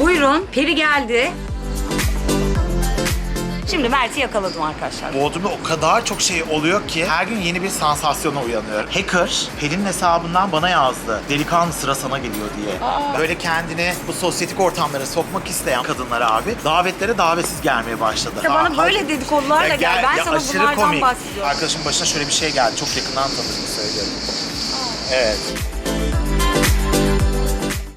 Buyurun, Peri geldi. Şimdi Mert'i yakaladım arkadaşlar. Bodrum'da o kadar çok şey oluyor ki her gün yeni bir sansasyona uyanıyorum. Hacker Pelin'in hesabından bana yazdı. Delikanlı sıra sana geliyor diye. Böyle kendini bu sosyetik ortamlara sokmak isteyen kadınlar abi davetlere davetsiz gelmeye başladı. İşte bana Aa, böyle dedikodularla Ya gel. Ben sana aşırı bunlardan komik. bahsediyorum. Arkadaşım başına şöyle bir şey geldi. Çok yakından tanıdığımı söylüyorum. Evet.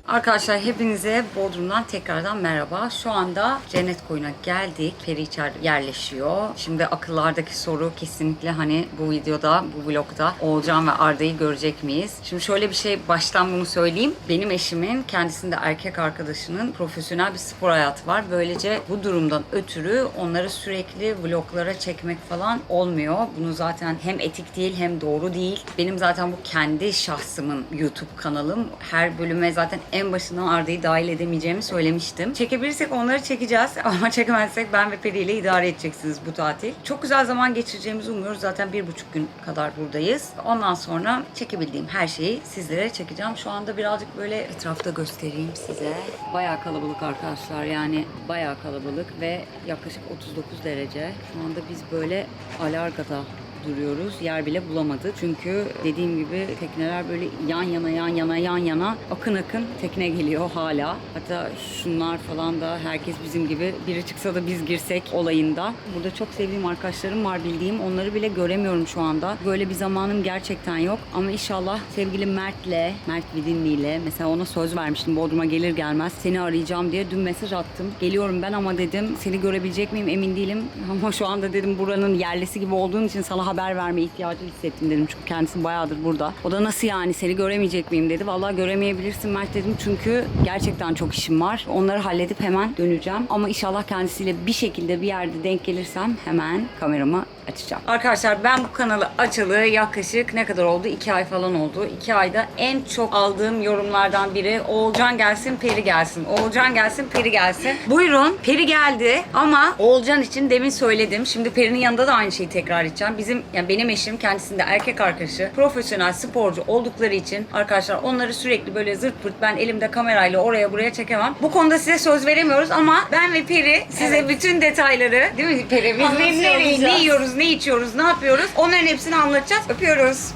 Arkadaşlar hepinize Bodrum'dan tekrardan merhaba. Şu anda Cennet Koyun'a geldik. Peri içeride yerleşiyor. Şimdi akıllardaki soru kesinlikle hani bu videoda, bu vlogda Oğulcan ve Arda'yı görecek miyiz? Şimdi şöyle bir şey baştan bunu söyleyeyim. Benim eşimin kendisinde erkek arkadaşının profesyonel bir spor hayatı var. Böylece bu durumdan ötürü onları sürekli vloglara çekmek falan olmuyor. Bunu zaten hem etik değil hem doğru değil. Benim zaten bu kendi şahsımın YouTube kanalım. Her bölüme zaten en başından Arda'yı dahil edemeyeceğimi söylemiştim. Çekebilirsek onları çekeceğiz ama çekemezsek ben ve Peri ile idare edeceksiniz bu tatil. Çok güzel zaman geçireceğimizi umuyoruz. Zaten bir buçuk gün kadar buradayız. Ondan sonra çekebildiğim her şeyi sizlere çekeceğim. Şu anda birazcık böyle etrafta göstereyim size. Bayağı kalabalık arkadaşlar yani bayağı kalabalık ve yaklaşık 39 derece. Şu anda biz böyle Alarga'da duruyoruz. Yer bile bulamadı. Çünkü dediğim gibi tekneler böyle yan yana yan yana yan yana akın akın tekne geliyor hala. Hatta şunlar falan da herkes bizim gibi biri çıksa da biz girsek olayında. Burada çok sevdiğim arkadaşlarım var bildiğim. Onları bile göremiyorum şu anda. Böyle bir zamanım gerçekten yok. Ama inşallah sevgili Mert'le, Mert Vidinli'yle mesela ona söz vermiştim Bodrum'a gelir gelmez seni arayacağım diye dün mesaj attım. Geliyorum ben ama dedim seni görebilecek miyim emin değilim. Ama şu anda dedim buranın yerlisi gibi olduğun için sana haber verme ihtiyacı hissettim dedim. Çünkü kendisi bayağıdır burada. O da nasıl yani seni göremeyecek miyim dedi. Vallahi göremeyebilirsin Mert dedim. Çünkü gerçekten çok işim var. Onları halledip hemen döneceğim. Ama inşallah kendisiyle bir şekilde bir yerde denk gelirsem hemen kameramı açacağım. Arkadaşlar ben bu kanalı açalı yaklaşık ne kadar oldu? 2 ay falan oldu. 2 ayda en çok aldığım yorumlardan biri Oğulcan gelsin Peri gelsin. Oğulcan gelsin Peri gelsin. Buyurun Peri geldi ama Oğulcan için demin söyledim. Şimdi Peri'nin yanında da aynı şeyi tekrar edeceğim. Bizim yani benim eşim kendisinde erkek arkadaşı profesyonel sporcu oldukları için arkadaşlar onları sürekli böyle zırt pırt ben elimde kamerayla oraya buraya çekemem. Bu konuda size söz veremiyoruz ama ben ve Peri size bütün detayları değil mi Peri? Biz ne, ne yiyoruz, ne içiyoruz, ne yapıyoruz onların hepsini anlatacağız. Öpüyoruz.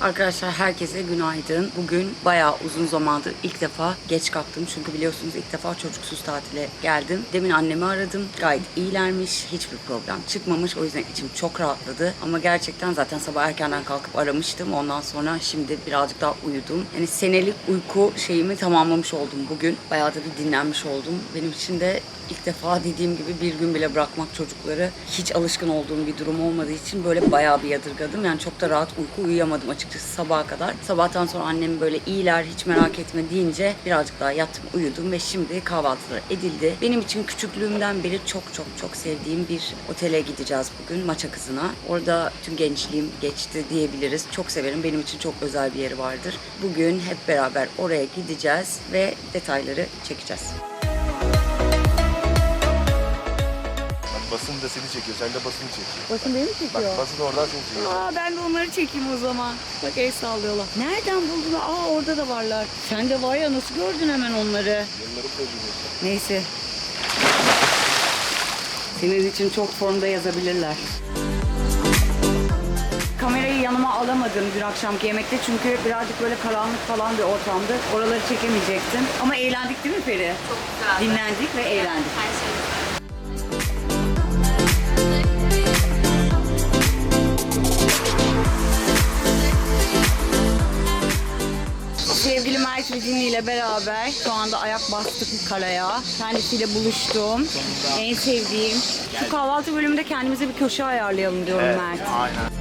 Arkadaşlar herkese günaydın. Bugün bayağı uzun zamandır ilk defa geç kalktım. Çünkü biliyorsunuz ilk defa çocuksuz tatile geldim. Demin annemi aradım. Gayet iyilermiş. Hiçbir problem çıkmamış. O yüzden içim çok rahatladı. Ama gerçekten zaten sabah erkenden kalkıp aramıştım. Ondan sonra şimdi birazcık daha uyudum. Yani senelik uyku şeyimi tamamlamış oldum bugün. Bayağı da bir dinlenmiş oldum. Benim için de ilk defa dediğim gibi bir gün bile bırakmak çocukları hiç alışkın olduğum bir durum olmadığı için böyle bayağı bir yadırgadım. Yani çok da rahat uyku uyuyamadım açıkçası sabaha kadar. Sabahtan sonra annem böyle iyiler hiç merak etme deyince birazcık daha yattım uyudum ve şimdi kahvaltılar edildi. Benim için küçüklüğümden beri çok çok çok sevdiğim bir otele gideceğiz bugün Maça Kızı'na. Orada tüm gençliğim geçti diyebiliriz. Çok severim. Benim için çok özel bir yeri vardır. Bugün hep beraber oraya gideceğiz ve detayları çekeceğiz. Basın da seni çekiyor, sen de basını çekiyor. Basın beni mi çekiyor? Bak basın oradan seni çekiyor. Aa ben de onları çekeyim o zaman. Bak el sallıyorlar. Nereden buldular? Aa orada da varlar. Sen de var ya nasıl gördün hemen onları? Yılların tecrübesi. Neyse. Senin için çok formda yazabilirler. Kamerayı yanıma alamadım dün akşamki yemekte çünkü birazcık böyle karanlık falan bir ortamdı. Oraları çekemeyecektim. Ama eğlendik değil mi Peri? Çok güzel. Dinlendik ve eğlendik. Sevgili Mert Vicini ile beraber şu anda ayak bastık karaya. Kendisiyle buluştum. En sevdiğim. Şu kahvaltı bölümünde kendimize bir köşe ayarlayalım diyorum Evet, Mert. aynen.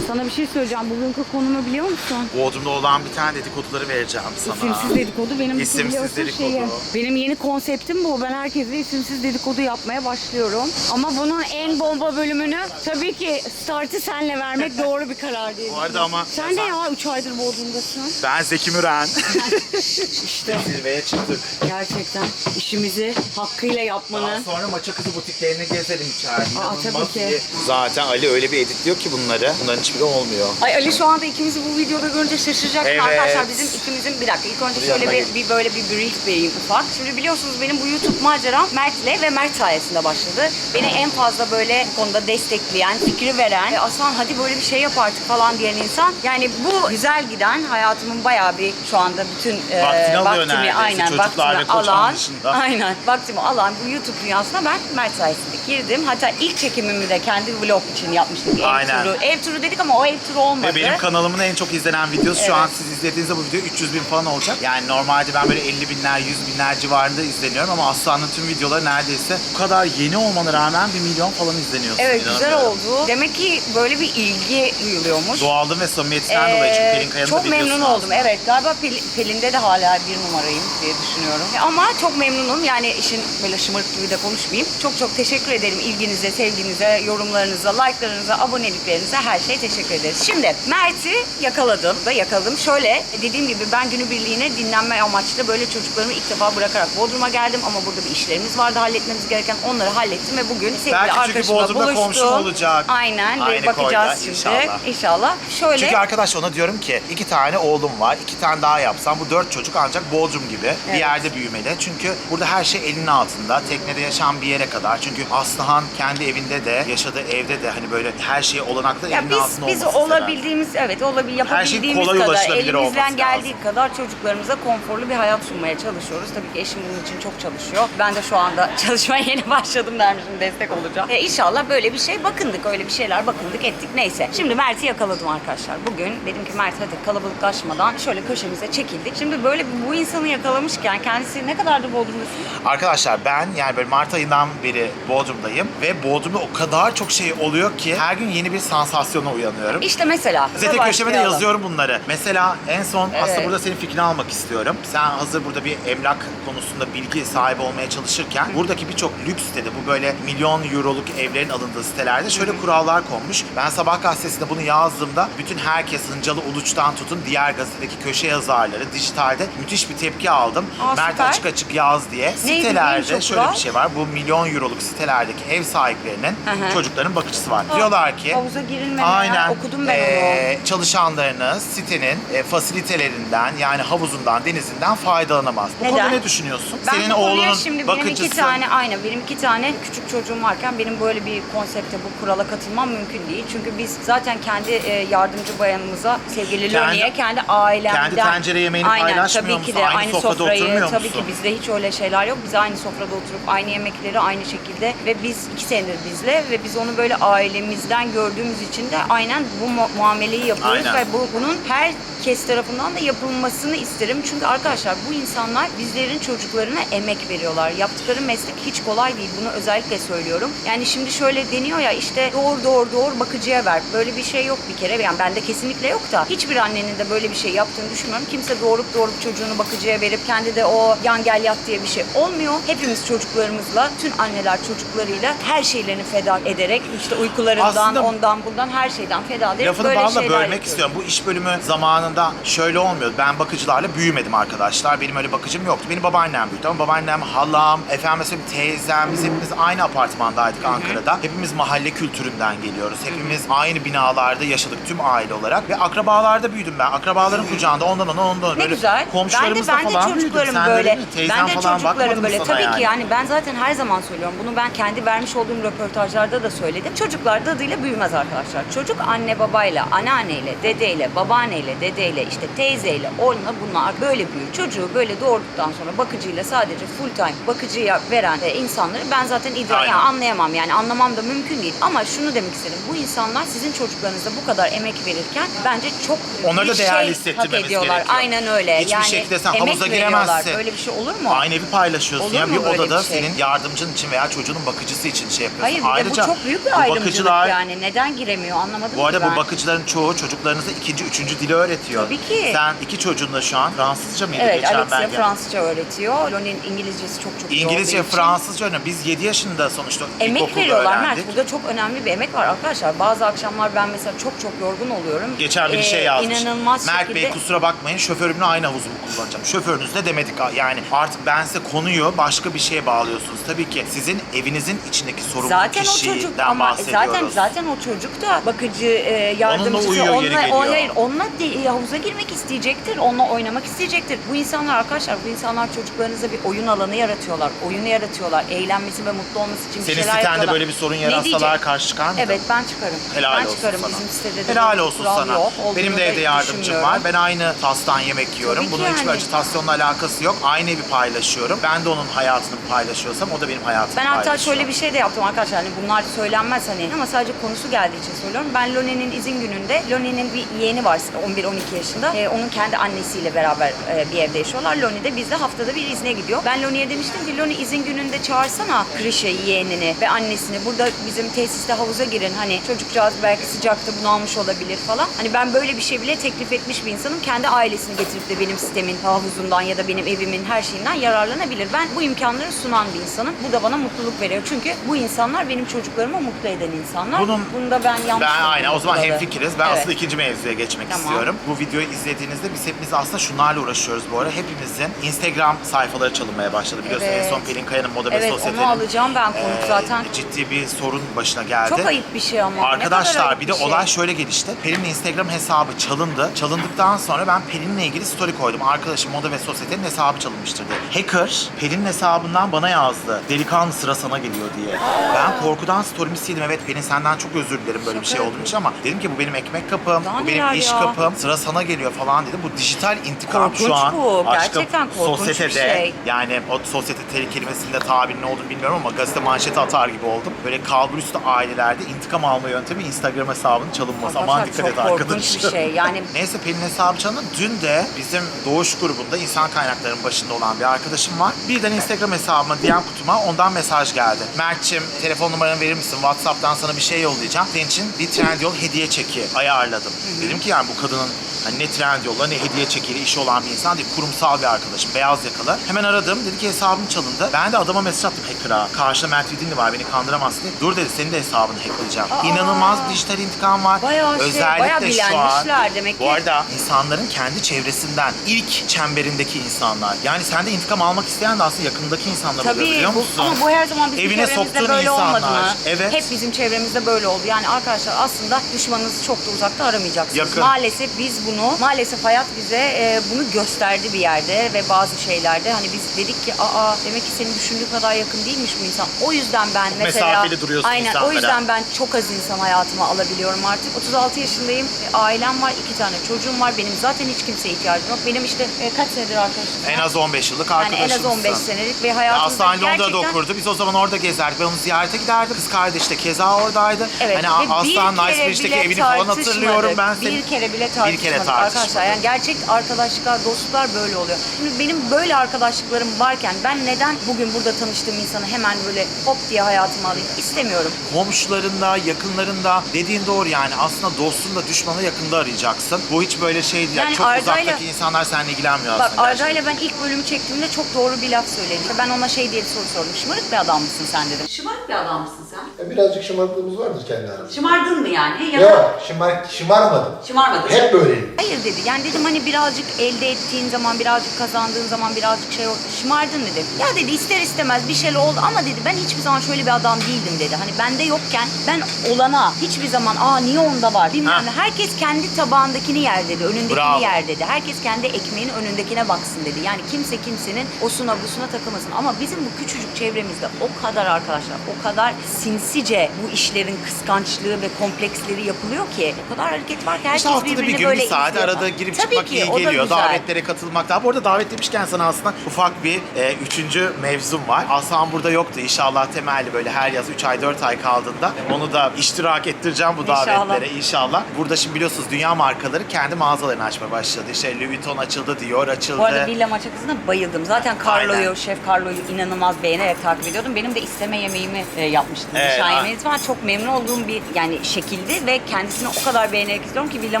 Sana bir şey söyleyeceğim. Bugünkü konumu biliyor musun? Bodrum'da olan bir tane dedikoduları vereceğim sana. İsimsiz dedikodu benim İsimsiz biliyorsun dedikodu. şeyim. Benim yeni konseptim bu. Ben herkese isimsiz dedikodu yapmaya başlıyorum. Ama bunun en bomba bölümünü tabii ki startı senle vermek doğru bir karar diye. Bu arada ama Sen de ya 3 aydır Bodrum'dasın. ben Zeki Müren. İşte Zirveye çıktık. gerçekten işimizi hakkıyla Daha yapmanın. sonra maça kızı butiklerini gezelim içeride. İnanılmaz tabii ki. iyi. Zaten Ali öyle bir editliyor ki bunları. Bunların hiçbiri olmuyor. Ay Ali şu anda ikimizi bu videoda görünce şaşıracak. Evet. Arkadaşlar bizim ikimizin bir dakika ilk önce şöyle bir, bir böyle bir brief vereyim ufak. Şimdi biliyorsunuz benim bu YouTube maceram Mert'le ve Mert sayesinde başladı. Beni en fazla böyle bu konuda destekleyen, fikri veren, "E, Aslan hadi böyle bir şey yap artık falan diyen insan. Yani bu güzel giden hayatımın bayağı bir şu anda bütün e, Vaktini alıyor vaktimi neredeyse, aynen çocuklar ve vaktimi alan, dışında. aynen vaktimi alan bu YouTube dünyasına ben Mert sayesinde girdim. Hatta ilk çekimimi de kendi vlog için yapmıştık. Ev Aynen. turu. Ev turu dedik ama o ev turu olmadı. Ve benim kanalımın en çok izlenen videosu Evet. şu an siz izlediğinizde bu video 300 bin falan olacak. Yani normalde ben böyle 50 binler, 100 binler civarında izleniyorum ama Aslan'ın tüm videoları neredeyse bu kadar yeni olmana rağmen 1 milyon falan izleniyorsun. Evet güzel oldu. Demek ki böyle bir ilgi duyuluyormuş. Doğallığın ve samimiyetinden Ee, dolayı çünkü Pelin Kaya'nın da çok memnun oldum. Evet galiba Pel- Pelin'de de hala bir numarayım diye düşünüyorum. Ama çok memnunum. Yani işin böyle şımarık gibi de konuşmayayım. Çok çok teşekkür ederim ilginize, sevginize, yorumlarınıza, like'larınıza, aboneliklerinize her şeye teşekkür ederiz. Şimdi Mert'i yakaladım da yakaladım. Şöyle dediğim gibi ben günübirliğine dinlenme amaçlı böyle çocuklarımı ilk defa bırakarak Bodrum'a geldim ama burada bir işlerimiz vardı halletmemiz gereken. Onları hallettim ve bugün sevgili Belki çünkü arkadaşımla Bodrum'da buluştum. komşum olacak. Aynen Aynı ve bakacağız koyda, şimdi. inşallah. İnşallah. Şöyle Çünkü arkadaş ona diyorum ki iki tane oğlum var. iki tane daha yapsam bu dört çocuk ancak Bodrum gibi bir Evet. yerde büyümeli. Çünkü burada her şey elinin altında. Teknede yaşam bir yere kadar. Çünkü Aslıhan kendi evinde de yaşadığı evde de hani böyle her şey olanakla Ya elinin altında olması ister. olabildiğimiz evet olabil Her yapabildiğimiz kolay kadar ulaşılabilir olması elimizden geldiği lazım. kadar çocuklarımıza konforlu bir hayat sunmaya çalışıyoruz. Tabii ki eşim bunun için çok çalışıyor. Ben de şu anda çalışmaya yeni başladım dermişim destek olacağım. E, inşallah böyle bir şey bakındık öyle bir şeyler bakındık ettik neyse. Şimdi Mert'i yakaladım arkadaşlar. Bugün dedim ki Mert hadi kalabalıklaşmadan şöyle köşemize çekildik. Şimdi böyle bu insanı yakalamışken kendisi ne kadardır Bodrum'dasın? Arkadaşlar ben yani böyle Mart ayından beri Bodrum'dayım ve Bodrum'da o kadar çok şey oluyor ki her gün yeni bir sansasyona uyanıyorum. İşte mesela. Zaten köşeme de yazıyorum bunları. Mesela en son aslında Evet. burada senin fikrini almak istiyorum. Sen hazır burada bir emlak konusunda bilgi sahibi olmaya çalışırken buradaki birçok lüks sitede bu böyle milyon euroluk evlerin alındığı sitelerde şöyle kurallar konmuş. Ben sabah gazetesinde bunu yazdığımda bütün herkes Hıncalı Uluç'tan tutun diğer gazetedeki köşe yazarları dijitalde müthiş bir tepki aldım. Aa, Mert süper. açık açık yaz diye. Neydi sitelerde şöyle kural? bir şey var. Bu milyon euroluk sitelerdeki ev sahiplerinin Hı hı. çocukların bakıcısı var. Diyorlar ki Havuza girilmedi ya. Aynen. Okudum ben Ee, çalışanlarınız sitenin e, fasilitelerinden yani havuzundan, denizinden faydalanamaz. Bu konuda ne düşünüyorsun? Ben Senin bu konuya oğlunun şimdi bakıcısı. benim iki tane aynen benim iki tane küçük çocuğum varken benim böyle bir konsepte bu kurala katılmam mümkün değil. Çünkü biz zaten kendi e, yardımcı bayanımıza sevgili Kendi- Loni'ye kendi ailemden kendi tencere yemeğini aynen, paylaşmıyor tabii ki musun? de Aynı aynı, sofrada oturmuyor tabii musun? ki bizde hiç öyle şeyler yok. Biz aynı sofrada oturup aynı yemekleri aynı şekilde ve biz iki senedir bizle ve biz onu böyle ailemizden gördüğümüz için de aynen bu mu- muameleyi yapıyoruz Aynen. ve bu bunun herkes tarafından da yapılmasını isterim. Çünkü arkadaşlar bu insanlar bizlerin çocuklarına emek veriyorlar. Yaptıkları meslek hiç kolay değil. Bunu özellikle söylüyorum. Yani şimdi şöyle deniyor ya işte doğur doğur doğur bakıcıya ver. Böyle bir şey yok bir kere. Yani bende kesinlikle yok da hiçbir annenin de böyle bir şey yaptığını düşünmüyorum. Kimse doğurup doğurup çocuğunu bakıcıya verip kendi de o yan gel yat diye bir şey olmuyor. Hepimiz çocuklarımızla, tüm anneler çocuklarıyla her şeylerini feda ederek işte uykularından, Aslında- ondan bundan her şeyden feda ederek Lafını böyle şeyler bölmek yapıyoruz. istiyorum. Bu iş bölümü zamanında şöyle olmuyordu. Ben bakıcılarla büyümedim arkadaşlar. Benim öyle bakıcım yoktu. Benim babaannem büyüdü ama babaannem, halam, efendim mesela teyzem, biz hepimiz aynı apartmandaydık Ankara'da. Hepimiz mahalle kültüründen geliyoruz. Hepimiz aynı binalarda yaşadık tüm aile olarak ve akrabalarda büyüdüm ben. Akrabaların kucağında ondan ona ondan ona. Ne Böyle güzel. Ben de Komşularımızla ben de falan büyüdüm. çocuklarım Sen de böyle. Teyzen Ben de falan çocuklarım böyle. Tabii yani? ki yani ben zaten her zaman söylüyorum. Bunu ben kendi vermiş olduğum röportajlarda da söyledim. Çocuklar dadıyla büyümez arkadaşlar. Çocuk anne babayla, anneanneyle, dedeyle, babaanneyle, dedeyle, işte teyzeyle, onunla bunlar böyle büyür. Çocuğu böyle doğurduktan sonra bakıcıyla sadece full time bakıcıya veren e, insanları ben zaten idrak yani anlayamam yani anlamam da mümkün değil. Ama şunu demek istedim. Bu insanlar sizin çocuklarınıza bu kadar emek verirken bence çok Onları da değerli şey hissettirmemiz hak ediyorlar. gerekiyor. Aynen öyle. Hiçbir yani şekilde sen emek havuza veriyorlar. giremezsin. Böyle bir şey olur mu? Aynı evi paylaşıyorsun Olur ya. mu Bir böyle odada bir şey? senin yardımcın için veya çocuğun bakıcısı için şey yapıyorsun. Hayır bir de bu Ayrıca çok büyük bir bu ayrımcılık bakıcılar yani. Neden giremiyor anlamadım Bu arada bu ben. Aynen. bakıcıların çoğu çocuklarınıza ikinci, üçüncü dili öğretiyor. Tabii ki. Sen iki çocuğunla şu an Fransızca mıydı Evet, geçen Alexia. Fransızca öğretiyor. Lonin İngilizcesi çok çok iyi İngilizce, olduğu için. Fransızca öğreniyor. Biz 7 yaşında sonuçta Emek ilkokulda veriyorlar Mert. öğrendik. Burada çok önemli bir emek var arkadaşlar. Bazı akşamlar ben mesela çok çok yorgun oluyorum. Geçen bir Ee, şey yazmış. İnanılmaz Mert şekilde... Bey kusura bakmayın şoförümle aynı havuzu mu kullanacağım? Şoförünüz ne demedik yani artık ben size konuyu başka bir şeye bağlıyorsunuz. Tabii ki sizin evinizin içindeki sorumlu Zaten o kişiden çocuk ama bahsediyoruz. zaten zaten o çocuk da bakıcı e, yardımcısı uyuyor, yeri onunla, o- hayır, onunla de- havuza girmek isteyecektir. Onunla oynamak isteyecektir. Bu insanlar arkadaşlar bu insanlar çocuklarınıza bir oyun alanı yaratıyorlar. Oyunu yaratıyorlar. Eğlenmesi ve mutlu olması için bir Senin şeyler sitende yapıyorlar. böyle bir sorun yaratsalar karşı çıkar mıydın? Evet ben çıkarım. Helal ben olsun çıkarım sana. bizim sitede. de Helal bir olsun sana. Yok. Benim de evde yardımcım var. Ben aynı tastan yemek yiyorum. Tabii Bunun hiçbir yani. acitasyonla alakası yok. Aynı evi paylaşıyorum. Ben de onun hayatını paylaşıyorsam o da benim hayatımı Ben hatta paylaşıyor. şöyle bir şey de yaptım arkadaşlar. Hani bunlar söylenmez hani ama sadece konusu geldiği için söylüyorum. Ben Lone'nin izin gününde Lone'nin bir yeğeni var 11-12 yaşında. Ee, onun kendi annesiyle beraber e, bir evde yaşıyorlar. Lone de bizde haftada bir izne gidiyor. Ben Lone'ye demiştim ki Lone izin gününde çağırsana Krişe yeğenini ve annesini. Burada bizim tesiste havuza girin. Hani çocukcağız belki sıcakta bunalmış olabilir falan. Hani ben böyle bir şey bile teklif etmiş bir insanım. Kendi ailesini getirip de benim sistemin havuzundan ya da benim evimin her şeyinden yararlanabilir. Ben bu imkanları sunan bir insanım. Bu da bana mutluluk veriyor. Çünkü bu insanlar benim çocuklarımı mutlu eden insanlar. Bunun- Bunda ben yanlış Ben aynen o zaman bulmadım. hemfikiriz. Ben Evet. aslında ikinci mevzuya geçmek Tamam. istiyorum. Bu videoyu izlediğinizde biz hepimiz aslında şunlarla uğraşıyoruz bu ara. Hepimizin Instagram sayfaları çalınmaya başladı. Biliyorsun Evet. en son Pelin Kaya'nın Moda ve Evet Sosyete'nin onu alacağım ben konuk e, zaten. ciddi bir sorun başına geldi. Çok ayıp bir şey ama. Arkadaşlar bir de şey. olay şöyle gelişti. Pelin'in Instagram hesabı çalındı. Çalındıktan sonra ben Pelin'le ilgili story koydum. Arkadaşım Moda ve Sosyete'nin hesabı çalınmıştır diye. Hacker Pelin'in hesabından bana yazdı. Delikanlı sıra sana geliyor diye. Ben korkudan story'mi sildim. Evet Pelin senden çok özür dilerim böyle bir şey olduğum için ama dedim ki bu benim ekmek kapım, Daha bu benim neler iş ya? kapım. Sıra sana geliyor falan dedim. Bu dijital intikam Korkunç şu an. bu. Gerçekten korkunç bir sosyetede, şey. Yani o sosyete teri kelimesinde tabirin ne olduğunu bilmiyorum ama gazete manşeti atar gibi oldum. Böyle kalburüstü ailelerde intikam alma yöntemi Instagram hesabının çalınması. Aman Arkadaşlar, dikkat et çok korkunç bir şey. Yani Neyse Pelin hesabı çalındı. Dün de bizim Doğuş grubunda insan kaynaklarının başında olan bir arkadaşım var. Birden Instagram hesabıma, DM kutuma ondan mesaj geldi. Mert'cim telefon numaranı verir misin? Whatsapp'tan sana bir şey yollayacağım. Senin için bir Trendyol hediye çeki ayarladım. Dedim ki yani bu kadının hani ne Trendyol'la ne hediye çekiyle işi olan bir insan değil. Kurumsal bir arkadaşım. Beyaz yakalı. Hemen aradım. Dedi ki hesabım çalındı. Ben de adama mesaj attım hacker'a. Karşıda Mert Vidinli var beni kandıramazsın diye. Dur dedi senin de hesabını hacklayacağım. Aa. İnanılmaz dijital intikam var. Bayağı şey, Özellikle bayağı şu an. bilenmişler demek Bu ki. arada insanların kendi çevresinden ilk çemberindeki insanlar. Yani sende intikam almak isteyen de aslında yakındaki insanlar oluyor Tabii biliyor bu, musun? ama bu her zaman bizim Evine çevremizde soktuğun böyle olmadı insanlar. mı? Evet. Hep bizim çevremizde böyle oldu. Yani arkadaşlar aslında düşmanınızı çok da uzakta aramayacaksınız. Yakın. Maalesef biz bunu, maalesef hayat bize e, bunu gösterdi bir yerde ve bazı şeylerde. Hani biz dedik ki aa demek ki senin düşündüğü kadar yakın değilmiş bu insan. O yüzden ben mesela... mesafeli duruyorsun Aynen insanlara. o yüzden ben çok az insan hayatıma alabiliyorum artık. 36 yaşındayım. e, Ailem var, iki tane çocuğum var. Benim zaten hiç kimseye ihtiyacım yok. Benim işte e, kaç senedir arkadaşım? En az 15 yıllık yani en az 15 senelik ve Ya hayatımda Aslan Londra'da gerçekten... okurdu. Biz o zaman orada gezerdik. Ben onu ziyarete giderdim. Kız kardeş de keza oradaydı. Evet hani ve Aslan bir Nice kere Beach'teki bile evini falan hatırlıyorum ben seni. Bir kere bile tartışmadık Bir kere arkadaşlar. tartışmadık. Yani gerçek arkadaşlıklar, dostluklar böyle oluyor. Şimdi benim böyle arkadaşlıklarım varken ben neden bugün burada tanıştığım insanı hemen böyle hop diye hayatıma alayım? İstemiyorum. komşularında, yakınlarında dediğin doğru yani. Aslında dostun da düşmanı yakında arayacaksın. Bu hiç böyle şey değil. Yani Yani çok Arda'yla- uzaktaki insanlar seninle ilgilenmiyor Bak aslında. Arda gerçekten. ile ben ilk bölümü çektiğimde çok doğru bir laf söyledi. Ben ona şey diye bir soru sordum. Şımarık bir adam mısın sen dedim. Şımarık bir adam mısın sen? E, Birazcık şımarıklığımız vardır kendi aramızda. Şımardın mı yani? Ya da Yok, şımar, şımarmadım. şımarmadın. Hep böyleyim. Hayır dedi. Yani dedim hani birazcık elde ettiğin zaman, birazcık kazandığın zaman birazcık şey oldu. Şımardın dedi. Ya dedi ister istemez bir şey oldu ama dedi ben hiçbir zaman şöyle bir adam değildim dedi. Hani bende yokken ben olana hiçbir zaman aa niye onda var bilmem ne. Herkes kendi tabağındakini yer dedi. Önündekini Bravo. yer dedi. Herkes kendi ekmeğinin önündekine baksın dedi. Yani kimse kimsenin osuna busuna takılmasın. Ama bizim bu küçücük çevremizde o kadar arkadaşlar, o kadar sinsice bu işlerin kıskançlığı ve kompleksleri yapılıyor ki. O kadar hareket var ki herkes İşte haftada bir birbirini gün böyle bir saat izliyor. arada girip Tabii çıkmak ki, iyi o da geliyor. güzel. Davetlere katılmak da. Bu arada davet demişken sana aslında ufak bir e, üçüncü mevzum var. Aslan burada yoktu. İnşallah temelli böyle her yaz 3 ay 4 ay kaldığında onu da iştirak ettireceğim bu İnşallah. davetlere inşallah. Burada şimdi biliyorsunuz dünya markaları kendi mağazalarını açmaya başladı. İşte Louis Vuitton açıldı, Dior açıldı. Bu arada Villa maç kızına bayıldım. Zaten Carlo'yu, Aynen. Şef Carlo'yu inanılmaz beğenerek takip ediyordum. Benim de isteme yemeğimi e, yapmıştım. Evet, yemeğiniz var. Çok memnun olduğum bir yani şekildi ve kendisini o kadar beğenerek izliyorum ki Villa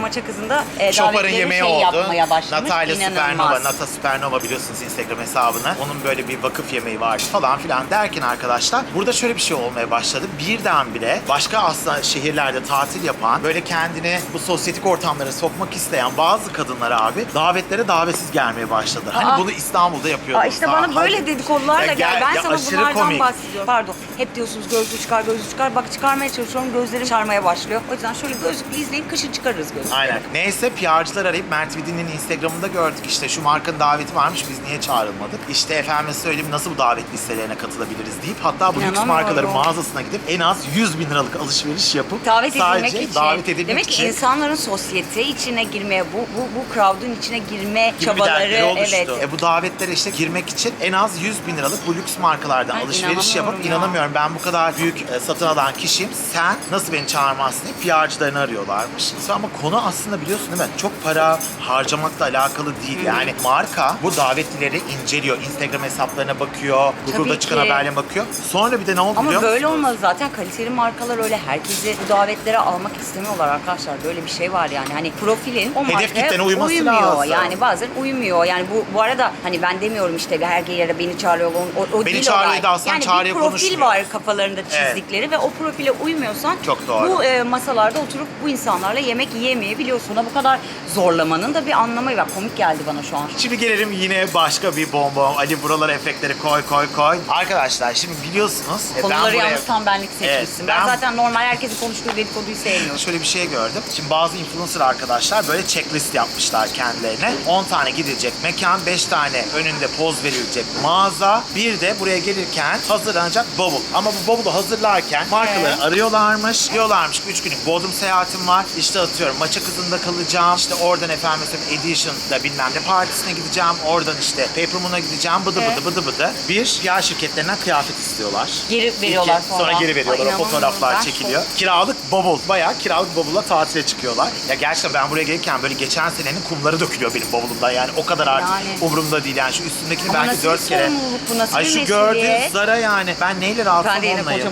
Maça kızında e, Şopar'ın davetleri yemeği şey oldu. yapmaya başlamış. Natalya İnanılmaz. Supernova, Nata Supernova biliyorsunuz Instagram hesabını. Onun böyle bir vakıf yemeği var falan filan derken arkadaşlar burada şöyle bir şey olmaya başladı. Birdenbire başka aslında şehirlerde tatil yapan, böyle kendini bu sosyetik ortamlara sokmak isteyen bazı kadınlara abi davetlere davetsiz gelmeye başladı. Aa. Hani bunu İstanbul'da yapıyorlar. Aa işte bana böyle dedikodularla gel. gel- Ben ya sana bunlardan komik. bahsediyorum. Pardon. Hep diyorsunuz gözlüğü çıkar, gözlüğü çıkar. Bak çıkarmaya çalışıyorum. Gözlerim çarmaya başlıyor. O yüzden şöyle gözlüklü izleyin. Kışın çıkarırız gözlüğü. Aynen. Neyse PR'cılar arayıp Mert Vidin'in Instagram'ında gördük işte şu markanın daveti varmış biz niye çağrılmadık? İşte efendim söyleyeyim nasıl bu davet listelerine katılabiliriz deyip hatta bu lüks İnanamıyorum. markaların mağazasına gidip en az 100 bin liralık alışveriş yapıp Davet sadece edilmek için. davet edilmek Demek için ki insanların sosyete içine girmeye, bu bu bu crowd'un içine girme gibi çabaları oluştu. evet. E bu davetlere işte girmek için en az 100 bin liralık bu lüks markalardan Ben alışveriş yapıp inanamıyorum ya. inanamıyorum ben bu kadar büyük e, satın alan kişiyim. Sen nasıl beni çağırmazsın diye PR'cılarını arıyorlarmış. Ama konu aslında biliyorsun değil mi? Çok para harcamakla alakalı değil. Yani marka bu davetlileri inceliyor. Instagram hesaplarına bakıyor. Google'da Tabii çıkan ki. haberlerine bakıyor. Sonra bir de ne oldu Ama biliyor böyle musunuz? olmaz zaten kaliteli markalar öyle herkesi bu davetlere almak istemiyorlar arkadaşlar. Böyle bir şey var yani. Hani profilin o Hedef markaya kitlene uyması uymuyor. lazım. Yani bazen uymuyor. Yani bu bu arada hani ben demiyorum işte her yere beni çağırıyor o, o Beni değil çağırıyor olay. da aslında yani çağrıya bir profil konuşmuyor. var kafalarında çizdikleri ve o profile uymuyorsan Çok doğru. bu e, masalarda oturup bu insanlarla yemek yiyemeyebiliyorsun. Buna bu kadar zorlamanın da bir anlamı var. Komik geldi bana şu an. Şimdi gelelim yine başka bir bonbon. Ali buralara efektleri koy koy koy. Arkadaşlar şimdi biliyorsunuz. e, ben Konuları buraya- yalnız tam benlik seçmişsin. Evet, ben... ben- zaten normal herkesin konuştuğu dedikoduyu sevmiyorum. Şöyle bir şey gördüm. Şimdi bazı influencer arkadaşlar böyle checklist yapmışlar kendilerine. 10 tane gidilecek mekan, 5 tane önünde poz verilecek mağaza. Bir de buraya gelirken hazırlanacak bavul. Ama bu bavulu hazırlarken markaları Evet. arıyorlarmış. Diyorlarmış ki 3 günlük Bodrum seyahatim var. İşte atıyorum maça kızında kalacağım. İşte oradan efendim mesela Edition'da bilmem ne partisine gideceğim. Oradan işte Paper Moon'a gideceğim. Bıdı Evet. bıdı bıdı bıdı. Bir, yağ şirketlerinden kıyafet istiyorlar. Geri veriyorlar İki, sonra. Sonra geri veriyorlar. Ay, O fotoğraflar çekiliyor. Kiralık bavul. Bayağı kiralık bavulla tatile çıkıyorlar. Ya gerçekten ben buraya gelirken böyle geçen senenin kumları dökülüyor benim bavulumdan. Yani o kadar artık Yani. umurumda değil. Yani şu üstündekini Ama belki dört kere. bu, nasıl Ay şu gördüğün Zara yani. Ben neyle rahatsız Ben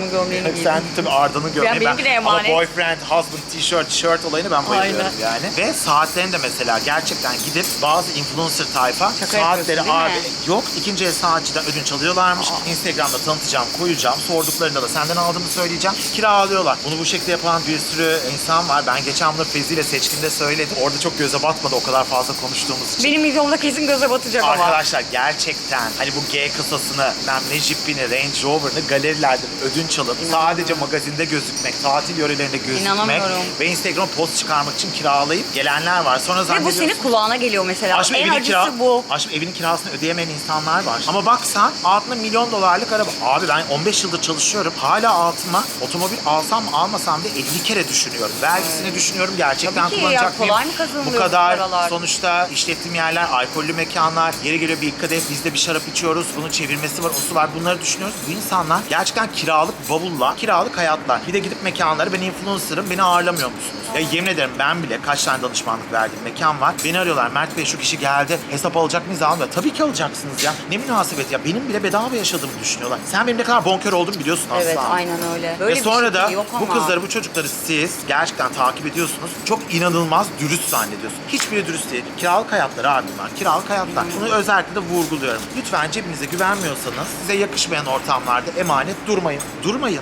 kocamın gömleğini giydim. Sen tabii Arda'nın gömleği. benimki de emanet. Ama boyfriend, husband, t-shirt, shirt olayını ben bayılıyorum Aynen. yani. Ve saatlerini de mesela gerçekten gidip bazı influencer tayfa Şaka saatleri abi yok ikinci el saatçiden ödünç alıyorlarmış. Instagram'da tanıtacağım, koyacağım. Sorduklarında da senden aldığımı söyleyeceğim. Kiralıyorlar. Bunu bu şekilde yapan bir sürü insan var. Ben geçen bunları Fezi ile Seçkin'de söyledim. Orada çok göze batmadı o kadar fazla konuştuğumuz için. Benim videomda kesin göze batacak ama. Arkadaşlar gerçekten hani bu G kısasını, ben ne Jeep'ini, Range Rover'ını galerilerde ödünç alıp sadece magazinde gözükmek, tatil yörelerinde gözükmek İnanamıyorum. ve Instagram post çıkarmak için kiralayıp gelenler var. Sonra Ve bu zannediyorsun... senin kulağına geliyor mesela. Aşkım en evinin, acısı kira, bu. aşkım evinin kirasını ödeyemeyen insanlar var. Ama baksan altında milyon dolarlık araba. Abi ben 15 yıldır çalışıyorum. Hala altıma otomobil alsam mı almasam diye 50 kere düşünüyorum. Vergisini düşünüyorum. Gerçekten Tabii ki kullanacak ya, kolay mıyım? mı kazanılıyor Bu bu kadar paralar? sonuçta işlettiğim yerler, alkollü mekanlar, yeri geliyor bir kadeh biz de bir şarap içiyoruz. Bunun çevirmesi var, osu var. Bunları düşünüyoruz. Bu insanlar gerçekten kiralık bavulla, kiralık hayatlar. Bir de gidip mekanlara ben influencer'ım, beni ağırlamıyor musunuz? Ya yemin ederim ben bile kaç tane danışmanlık verdiğim mekan var. Beni arıyorlar. Mert Bey şu kişi geldi. Hesap alacak mıyız almıyor. Tabii ki alacaksınız ya. Ne münasebet ya. Benim bile bedava yaşadığımı düşünüyorlar. Sen benim ne kadar bonkör olduğumu biliyorsun aslında. Evet aynen öyle. Böyle Ve sonra bir da şey yok ama. bu kızları, bu çocukları siz gerçekten takip ediyorsunuz. Çok inanılmaz dürüst zannediyorsunuz. Hiçbiri dürüst değil. Kiralık hayatları abi bunlar. Kiralık hayatlar. Bunu özellikle de vurguluyorum. Lütfen cebinize güvenmiyorsanız size yakışmayan ortamlarda emanet durmayın. Durmayın.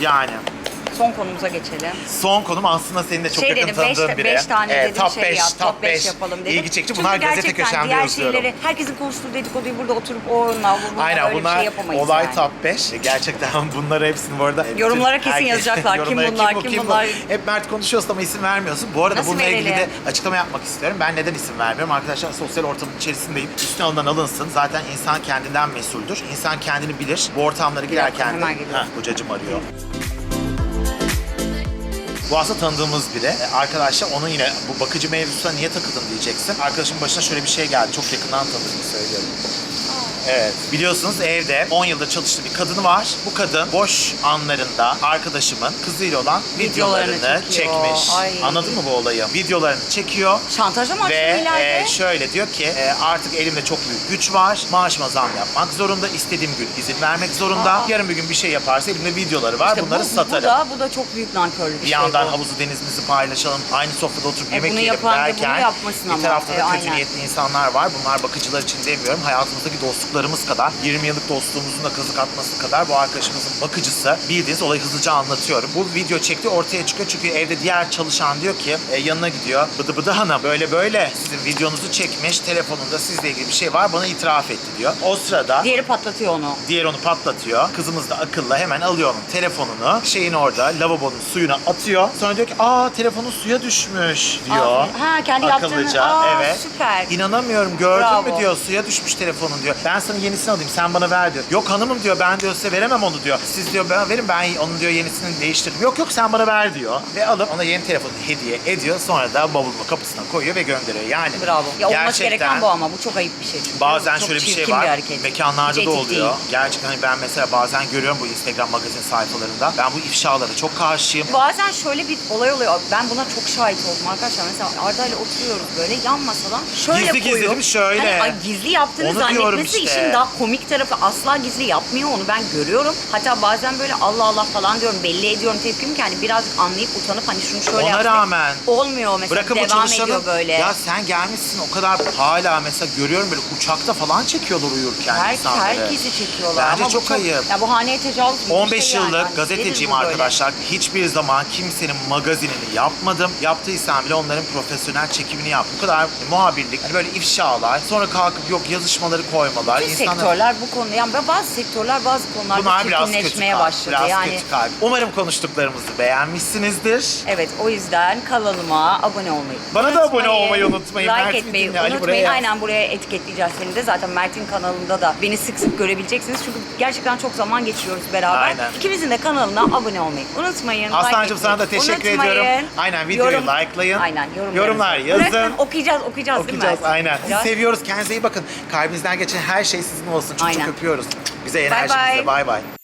Yani Son konumuza geçelim. son konum aslında senin de çok şey yakın dedim, tanıdığın beş, biri. beş tane Evet, dedim top şey 5, yap, top 5 yapalım dedim. İlgi çekici. Çünkü Bunlar gazete gerçekten köşemde diğer yazıyorum. şeyleri, herkesin konuştuğu dedikoduyu burada oturup o onunla bu bununla Aynen öyle bunlar bir şey yapamayız olay yani. top 5. Gerçekten bunları hepsini bu arada... Yorumlara kesin Herkes- yazacaklar. Kim bunlar, bu, kim bu? bunlar? Hep Mert konuşuyorsun ama isim vermiyorsun. Bu arada Nasıl bununla ilgili de verelim? açıklama yapmak istiyorum. Ben neden isim vermiyorum? Arkadaşlar sosyal ortamın içerisindeyim. Üstüne alınan alınsın. Zaten insan kendinden mesuldür. İnsan kendini bilir. Bu ortamlara girerken hemen geliyor. Heh, kocacım arıyor. Bu aslında tanıdığımız biri. E, Arkadaşlar onun yine bu bakıcı mevzusuna niye takıldın diyeceksin. Arkadaşımın başına şöyle bir şey geldi. Çok yakından tanıdığımı söylüyorum. Evet. Biliyorsunuz evde 10 yıldır çalıştığı bir kadını var. Bu kadın boş anlarında arkadaşımın kızıyla olan Videolarını videolarını çekiyor. çekmiş. Ay. Anladın mı bu olayı? Videolarını çekiyor. Şantaja mı Ve açtın ileride? e, şöyle diyor ki e, artık elimde çok büyük güç var. Maaşıma zam yapmak zorunda. istediğim gün izin vermek zorunda. Aa. Yarın bir gün bir şey yaparsa elimde videoları var. İşte Bunları bu, satarım. Bu da, bu da çok büyük nankörlü bir bir şey yandan havuzu denizimizi paylaşalım. Aynı sofrada oturup E, yemek bunu yiyelim yapan da bunu derken yapmasın bir ama. tarafta da E, kötü aynen. niyetli insanlar var. Bunlar bakıcılar için demiyorum. Hayatımızdaki dostluklarımız kadar 20 yıllık dostluğumuzun da kazık atması kadar bu arkadaşımızın bakıcısı bildiğiniz olayı hızlıca anlatıyorum. Bu video çekti ortaya çıkıyor çünkü evde diğer çalışan diyor ki e, yanına gidiyor. Bıdı bıdı hanım böyle böyle sizin videonuzu çekmiş telefonunda sizle ilgili bir şey var bana itiraf etti diyor. O sırada Diğeri patlatıyor onu. Diğer onu patlatıyor. Kızımız da akıllı hemen alıyor onun telefonunu. Şeyin orada lavabonun suyuna atıyor. Sonra diyor ki aa telefonun suya düşmüş diyor. Aferin. Ha, kendi yaptığını- Akıllıca. Aa, evet. süper. İnanamıyorum gördün Bravo. mü diyor suya düşmüş telefonun diyor. Ben sana yenisini alayım sen bana ver diyor. Yok hanımım diyor ben diyor size veremem onu diyor. Siz diyor ben verin ben onun diyor yenisini değiştiririm. Yok yok sen bana ver diyor. Ve alıp ona yeni telefonu hediye ediyor. Sonra da bavulunu kapısına koyuyor ve gönderiyor. Yani Bravo. Ya olması gerçekten gereken bu ama bu çok ayıp bir şey. çünkü. Bazen Çok şöyle bir şey çirkin var. Bir hareket. Mekanlarda da etik oluyor. değil. Gerçekten hani ben mesela bazen görüyorum bu Instagram magazin sayfalarında. Ben bu ifşalara çok karşıyım. Bazen şöyle bir olay oluyor. Ben buna çok şahit oldum arkadaşlar. Mesela Arda ile oturuyoruz böyle yan masadan. Şöyle Gizli gizli koyup, değil mi? Şöyle. Hani, ay, gizli yaptığını Onu diyorum zannetmesi işte. İşin daha komik tarafı. Asla gizli yapmıyor onu ben görüyorum. Hatta bazen böyle Allah Allah falan diyorum. Belli ediyorum tepkimi ki hani birazcık anlayıp utanıp hani şunu şöyle Ona yapsak- rağmen Olmuyor mesela. Bırakın bu devam çalışanı. ediyor böyle. Ya sen gelmişsin o kadar hala mesela görüyorum böyle uçakta falan çekiyorlar uyurken Her, insanları. herkesi çekiyorlar. Bence Ama bu çok ayıp. Ya bu haneye tecavüz gibi bir 15 şey yani. yıllık Hani gazeteciyim nedir bu böyle? arkadaşlar. Hiçbir zaman kimsenin magazinini yapmadım. Yaptıysam bile onların profesyonel çekimini yaptım. Bu kadar muhabirlik, hani böyle ifşalar, sonra kalkıp yok yazışmaları koymalar. Bütün İnsanlar- sektörler bu konu, yani bazı sektörler bazı konularda Bunlar biraz kötü çirkinleşmeye kalp, başladı. Biraz yani kötü kalp. Umarım konuştuklarımızı beğenmişsinizdir. evet o yüzden kanalıma abone olmayı Bana da abone olmayı unutmayın. Like Mert'in etmeyi dinle, Ali buraya unutmayın. yaz. Aynen buraya etiketleyeceğiz seni de. Zaten Mert'in kanalında da beni sık sık görebileceksiniz. Çünkü gerçekten çok zaman geçiriyoruz beraber. Aynen. İkimizin de kanalına abone olmayı unutmayın. Aslancığım like sana da etmeyi teşekkür unutmayın. ediyorum. Aynen videoyu likelayın. Aynen yorumlarınızı Yorumlar yazın. bırakın. Okuyacağız, okuyacağız, Okuyacağız değil mi? aynen. Sizi Okuyacağız. seviyoruz. Kendinize iyi bakın. Kalbinizden geçen her şey sizin olsun. Çok Aynen. çok öpüyoruz. Bize enerjinize. Bay bay.